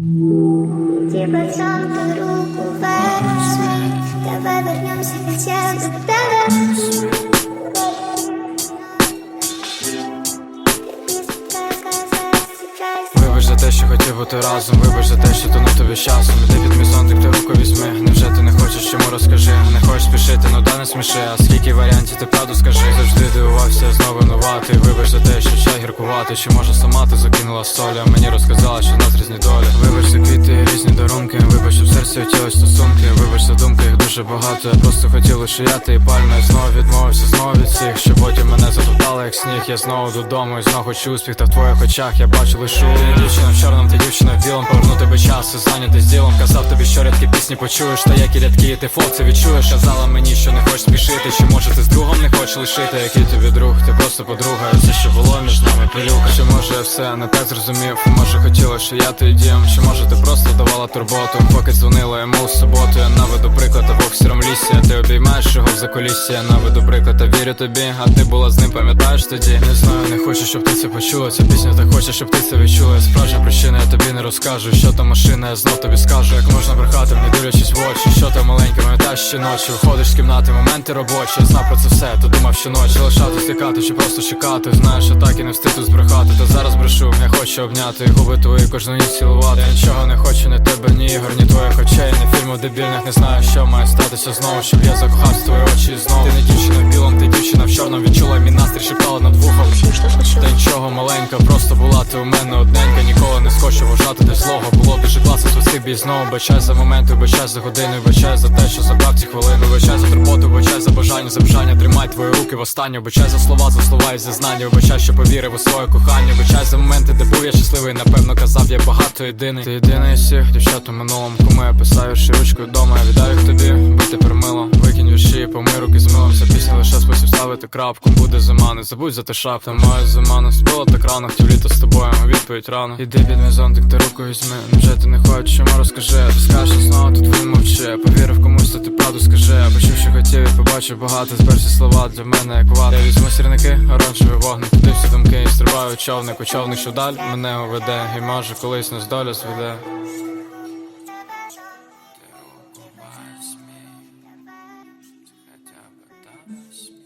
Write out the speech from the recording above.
Сам ты руку возьми Давай вернемся хотя бы тогда Вибач за те, що хотів бути разом, вибач за те, що тонув тобі часом. Іди під мій зонтик, ти руку візьми. Невже ти не хочеш, чому розкажи? Не хочеш спішити, ну да не сміши. А скільки варіантів ти правду скажи. Завжди дивувався, знову винуватий Вибач за те, що чай гіркувати. Чи може сама ти закинула солі А мені розказала, що нас різні долі хотілось стосунки Вибач за думки, їх дуже багато. Я просто хотів лише я ти і пальма Я знову відмовився, знову від всіх Що потім мене затоптали, як сніг. Я знову додому і знову хочу успіх Та в твоїх очах я бачу лише Дівчина в чорному, та дівчина в білому Тебе час і зайнятий з ділом Казав тобі, що рядкі пісні почуєш Та які рядки, ти фол це відчуєш. Казала мені, що не хочеш спішити Чи може ти з другом не хочеш лишити. Який тобі друг, ти просто подруга І все, що було між нами пилюка. Чи може я все не так зрозумів? Може хотіла, що я твій дім? Чи може ти просто давала турботу? Поки дзвонила йому у суботу Я наведу приклад або в сіром лісі. А ти обіймаєш його в закулісі Я наведу приклад, та вірю тобі. А ти була з ним, пам'ятаєш тоді? Не знаю, не хочу, щоб ти це почула. Ця пісня так хоче, щоб ти це відчула. Справжня причина, я тобі не розкажу Що там машина, я знов тобі скажу Як можна брехати, не дивлячись в очі. Що там маленьке, пам'ятаєш щоночі Виходиш з кімнати, моменти робочі. Я знав про це все, то думав щоночі Лишати стикати чи просто чекати Знаєш, що так і не встиг тут збрехати Та зараз брешу, я хочу обняти Губи твої кожну ніч цілувати. Я нічого не хочу, ні тебе, ні ігор, ні твоїх очей Ні фільмів дебільних, не знаю, що має статися знову Щоб я закохався в твої очі знову. Ти не дівчина в білому, ти дівчина в чорному. Відчула мій настрій, шептала над вухом. Та нічого маленька, просто була ти у мене одненька. Ніколи не схочу вважати те злого. Було свисти бій знову Бачай за моменти, бачай за години Бачай за те, що забрав ці хвилини Бачай за турботу, бачай за бажання, за бажання Тримай твої руки в останню Бачай за слова, за слова і зізнання Бачай, що повірив у своє кохання Бачай за моменти, де був я щасливий Напевно казав, я багато єдиний. Ти єдиний всіх дівчат у минулому Кому я писаю ще ручкою дома Я віддаю тобі, бо тепер мило Викинь вірші, помий руки з милом Ця пісня лише спосіб ставити крапку Буде зима, не забудь за те шап Та моя зима. Не спила так рано Хотів літо з тобою, а відповідь рано. Іди під мій зонтик, ти руку візьми. Невже ти не хочеш, чому розкажи? Ти скажеш знову, тут він Повірив комусь, то ти правду скажи. Я почув, що хотів і побачив багато Зберші слова для мене як вата. Я візьму сірники, оранжевий вогник Туди всі думки і стрибаю човник. У човник, що даль мене уведе І може колись нас доля зведе promise.